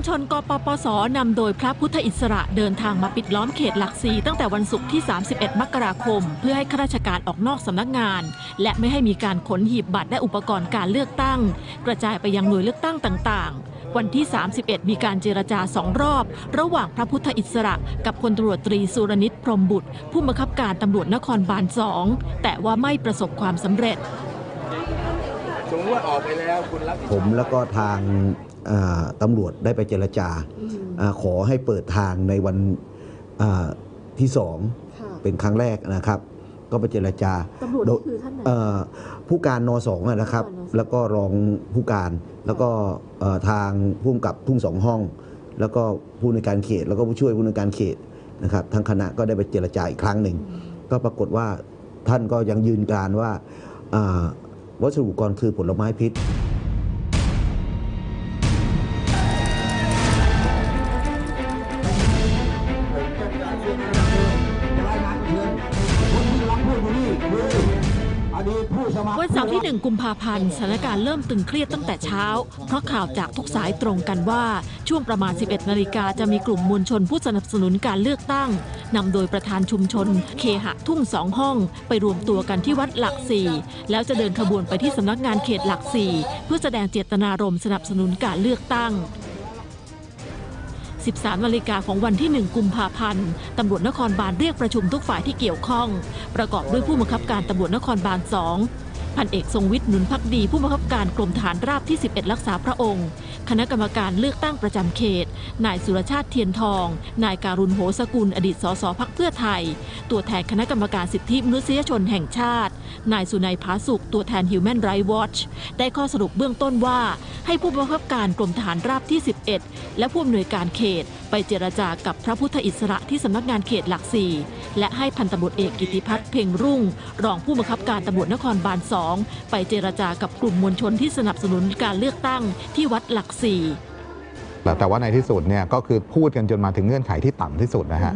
ลชนกปปสนำโดยพระพุทธอิสระเดินทางมาปิดล้อมเขตหลักสี่ตั้งแต่วันศุกร์ที่ 31 มกราคม เพื่อให้ข้าราชการออกนอกสำนักงาน และไม่ให้มีการขนหีบบัตรและอุปกรณ์การเลือกตั้ง กระจายไปยังหน่วยเลือกตั้งต่างๆ วันที่ 31 มีการเจรจาสองรอบ ระหว่างพระพุทธอิสระกับพลตำรวจตรีสุรนิตพรหมบุตร ผู้บังคับการตำรวจนครบาลสองแต่ว่าไม่ประสบความสำเร็จสมมติว่าออกไปแล้วคุณรับผิดชผอบมแล้วก็ทางอ่า ตำรวจได้ไปเจรจาอาขอให้เปิดทางในวันอ่าที่สองค่ะเป็นครั้งแรกนะครับ ก็ไปเจรจาตำรวจโดนี่ยคือท่านไหนเอ่อผู้การนสองอะนะครับผู้การนสองแล้วก็รองผู้การแล้วก็เอ่อทางผู้กำกับทุ่งสองห้อง แล้วก็ผู้ในวยการเขต แล้วก็ผู้ช่วยผู้ในวยการเขตนะครับทางคณะก็ได้ไปเจรจาอีกครั้งหนึ่งก็ปรากฏว่าท่านก็ยังยืนการว่าอ่าวัสดุอุปกรณ์คือผลไม้พิษ วันเสาร์ที่ 1 กุมภาพันธ์สถานการณ์เริ่มตึงเครียดตั้งแต่เช้า เพราะข่าวจากทุกสายตรงกันว่าช่วงประมาณ 11 นาฬิกาจะมีกลุ่มมวลชนผู้สนับสนุนการเลือกตั้งนำโดยประธานชุมชน เคหะทุ่งสองห้อง ไปรวมตัวกันที่วัดหลักสี่แล้วจะเดินขบวนไปที่สำนักงานเขตหลักสี่เพื่อแสดงเจตนารมณ์สนับสนุนการเลือกตั้ง 13นาฬิกาของวันที่ 1 กุมภาพันธ์ตำรวจนครบาลเรียกประชุมทุกฝ่ายที่เกี่ยวข้อง ประกอบด้วยผู้บังคับการตำรวจนครบาล2พันเอกทรงวิทย์หนุนพักดี ผู้บังคับการกรมฐานราบที่ 11 รักษาพระองค์ คณะกรรมการเลือกตั้งประจำเขต นายสุรชาติเทียนทอง นายการุณโหสกุล อดีตสสพักเพื่อไทย ตัวแทนคณะกรรมการสิทธิมนุษยชนแห่งชาติ นายสุนัยผาสุกตัวแทน Human Rights Watch ได้ข้อสรุปเบื้องต้นว่า ให้ผู้บังคับการกรมทหารราบที่ 11 และผู้อำนวยการเขต ไปเจรจากับพระพุทธอิสระที่สำนักงานเขตหลักสี่และให้พันตำรวจเอกกิติพัฒน์เพ่งรุ่ง รองผู้บังคับการตำรวจนครบาลสองไปเจรจากับกลุ่มมวลชนที่สนับสนุนการเลือกตั้งที่วัดหลักสี่แต่ว่าในที่สุดเนี่ยก็คือพูดกันจนมาถึงเงื่อนไขที่ต่ำที่สุดนะฮะ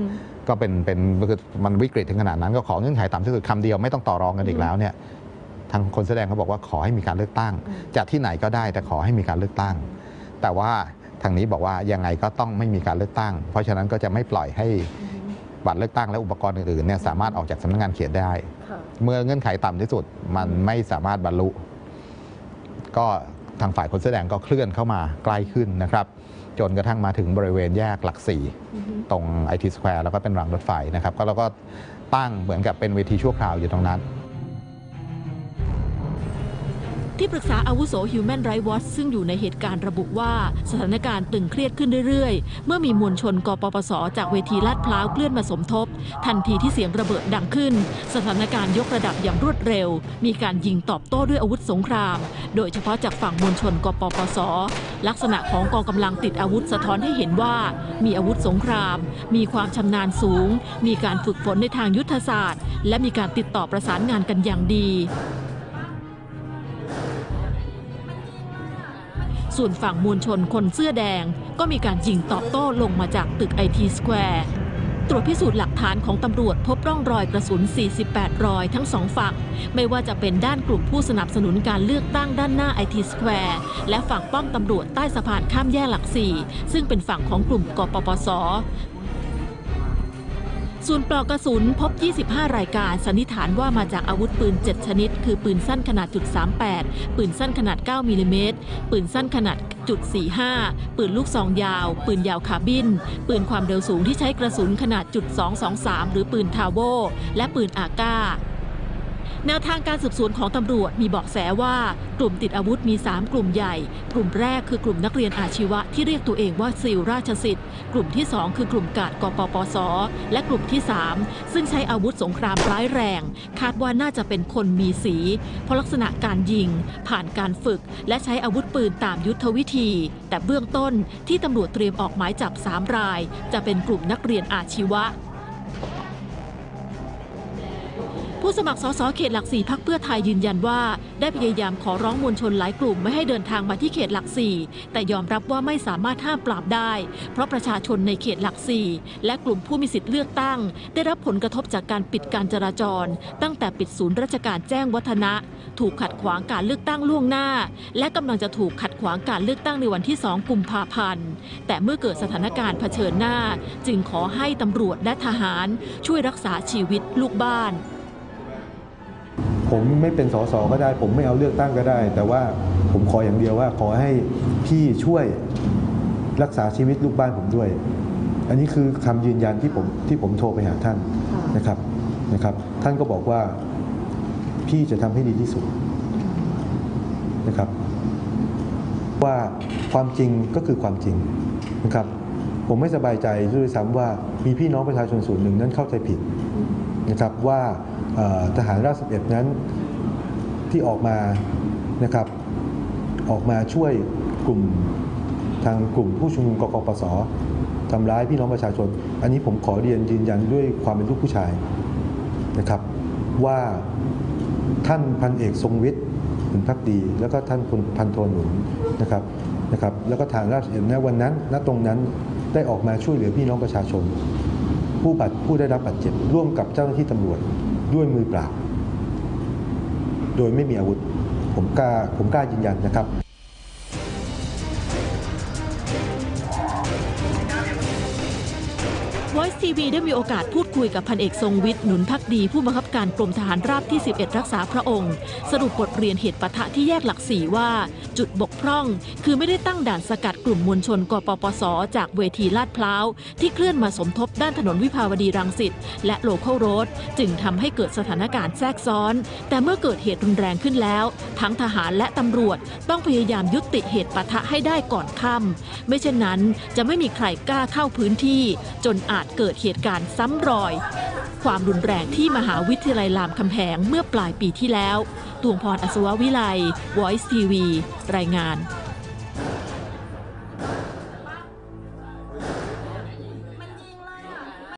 ก็เป็นเป็นคือมันวิกฤตถึงขนาดนั้น ก็ขอเงื่อนไขต่ำที่สุดคำเดียวไม่ต้องต่อรองกันอีกแล้วเนี่ยทางคนแสดงเขาบอกว่าขอให้มีการเลือกตั้งจะที่ไหนก็ได้แต่ขอให้มีการเลือกตั้ง แต่ว่าทางนี้บอกว่ายังไงก็ต้องไม่มีการเลือกตั้ง เพราะฉะนั้นก็จะไม่ปล่อยให้บัตรเลือกตั้งและอุปกรณ์อื่นๆเนี่ยสามารถออกจากสำนักงานเขตได้ค่ะเมื่อเงื่อนไขต่ำที่สุดมันไม่สามารถบรรลุ ก็ทางฝ่ายคนแสอแดงก็เคลื่อนเข้ามาใกล้ขึ้นนะครับ จนกระทั่งมาถึงบริเวณแยกหลักสี่ตรงไอทีสแควร์แล้วก็เป็นรางรถไฟนะครับก็เราก็ตั้งเหมือนกับเป็นเวทีชั่วคราวอยู่ตรงนั้น ที่ปรึกษาอาวุโส Human Rights Watch ซึ่งอยู่ในเหตุการณ์ระบุว่าสถานการณ์ตึงเครียดขึ้นเรื่อยๆ เมื่อมีมวลชนกปปส จากเวทีลาดพร้าวเคลื่อนมาสมทบ ทันทีที่เสียงระเบิดดังขึ้น สถานการณ์ยกระดับอย่างรวดเร็ว มีการยิงตอบโต้ด้วยอาวุธสงคราม โดยเฉพาะจากฝั่งมวลชนกปปส ลักษณะของกองกำลังติดอาวุธสะท้อนให้เห็นว่า มีอาวุธสงคราม มีความชำนาญสูง มีการฝึกฝนในทางยุทธศาสตร์ และมีการติดต่อประสานงานกันอย่างดี ส่วนฝั่งมวลชนคนเสื้อแดง ก็มีการยิงตอบโต้ลงมาจากตึกไอทีสแควร์ตรวจพิสูจน์หลักฐานของตำรวจพบร่องรอยกระสุน 48 รอยทั้งสองฝั่ง ไม่ว่าจะเป็นด้านกลุ่มผู้สนับสนุนการเลือกตั้งด้านหน้าไอทีสแควร์และฝั่งป้อมตำรวจใต้สะพานข้ามแยกหลักสี่ซึ่งเป็นฝั่งของกลุ่มกปปส ส่วนปลอกกระสุนพบ 25 รายการ สันนิษฐานว่ามาจากอาวุธปืน 7 ชนิด คือปืนสั้นขนาดจุด38ปืนสั้นขนาด 9มิลลิเมตร ปืนสั้นขนาดจุด45 ปืนลูกซองยาว ปืนยาวคาบิน ปืนความเร็วสูงที่ใช้กระสุนขนาดจุด223 หรือปืนทาวโวและปืนอาก้า แนวทางการสืบสวนของตำรวจมีเบอกแสว่ากลุ่มติดอาวุธมี 3 กลุ่มใหญ่ กลุ่มแรกคือกลุ่มนักเรียนอาชีวะที่เรียกตัวเองว่าซิลราชสิทธิ์ กลุ่มที่ 2 คือกลุ่มกาดกปปส และกลุ่มที่ 3 ซึ่งใช้อาวุธสงครามร้ายแรง คาดว่าน่าจะเป็นคนมีสี เพราะลักษณะการยิง ผ่านการฝึก และใช้อาวุธปืนตามยุทธวิธี แต่เบื้องต้นที่ตำรวจเตรียมออกหมายจับ 3 ราย จะเป็นกลุ่มนักเรียนอาชีวะ ผู้สมัครสสเขตหลักสี่พักเพื่อไทยยืนยันว่า ได้พยายามขอร้องมวลชนหลายกลุ่มไม่ให้เดินทางมาที่เขตหลักสี่แต่ยอมรับว่าไม่สามารถห้ามปราบได้ เพราะประชาชนในเขตหลักสี่และกลุ่มผู้มีสิทธิ์เลือกตั้ง ได้รับผลกระทบจากการปิดการจราจร ตั้งแต่ปิดศูนย์ราชการแจ้งวัฒนะ ถูกขัดขวางการเลือกตั้งล่วงหน้า และกำลังจะถูกขัดขวางการเลือกตั้งในวันที่ 2 กุมภาพันธ์แต่เมื่อเกิดสถานการณ์เผชิญหน้า จึงขอให้ตำรวจและทหารช่วยรักษาชีวิตลูกบ้าน ผมไม่เป็นสสก็ได้ ผมไม่เอาเลือกตั้งก็ได้ แต่ว่าผมขออย่างเดียวว่า ขอให้พี่ช่วยรักษาชีวิตลูกบ้านผมด้วย อันนี้คือคำยืนยันที่ผมที่ผมโทรไปหาท่านนะครับนะครับ ท่านก็บอกว่าพี่จะทำให้ดีที่สุดนะครับ ว่าความจริงก็คือความจริงนะครับ ผมไม่สบายใจด้วยซ้ำว่ามีพี่น้องประชาชนส่วนหนึ่งนั้นเข้าใจผิด นะครับว่าทหารราบ11 นั้นที่ออกมานะครับออกมาช่วยกลุ่มทางกลุ่มผู้ชุมนุมกกปสทำร้ายพี่น้องประชาชน อันนี้ผมขอเรียนยืนยันด้วยความเป็นลูกผู้ชายนะครับ ว่าท่านพันเอกทรงวิทย์หนุนพักดี แล้วก็ท่านพลพันโทหนุนนะครับนะครับ แล้วก็ทางราชเอ็นณวันนั้นณตรงนั้นได้ออกมาช่วยเหลือพี่น้องประชาชน ผู้บาดผู้ได้รับบาดเจ็บร่วมกับเจ้าหน้าที่ตำรวจด้วยมือเปล่า โดยไม่มีอาวุธ ผมกล้าผมกล้ายืนยันนะครับ Voice TV ได้มีโอกาสพูด คุยกับพันเอกทรงวิทย์หนุนพักดีผู้บังคับการกรมทหารราบที่ 11 รักษาพระองค์ สรุปบทเรียนเหตุปะทะที่แยกหลักสี่ว่า จุดบกพร่อง คือไม่ได้ตั้งด่านสกัดกลุ่มมวลชนกปปส จากเวทีลาดพร้าว ที่เคลื่อนมาสมทบด้านถนนวิภาวดีรังสิตและโลเคอลโรดจึงทำให้เกิดสถานการณ์แทรกซ้อน แต่เมื่อเกิดเหตุรุนแรงขึ้นแล้ว ทั้งทหารและตำรวจต้องพยายามยุติเหตุปะทะให้ได้ก่อนค่ำไม่เช่นนั้นจะไม่มีใครกล้าเข้าพื้นที่ จนอาจเกิดเหตุการณ์ซ้ำรออย ความรุนแรงที่มหาวิทยาลัยรามคำแหงเมื่อปลายปีที่แล้ว ตวงพรอัศววิไล Voice TV รายงาน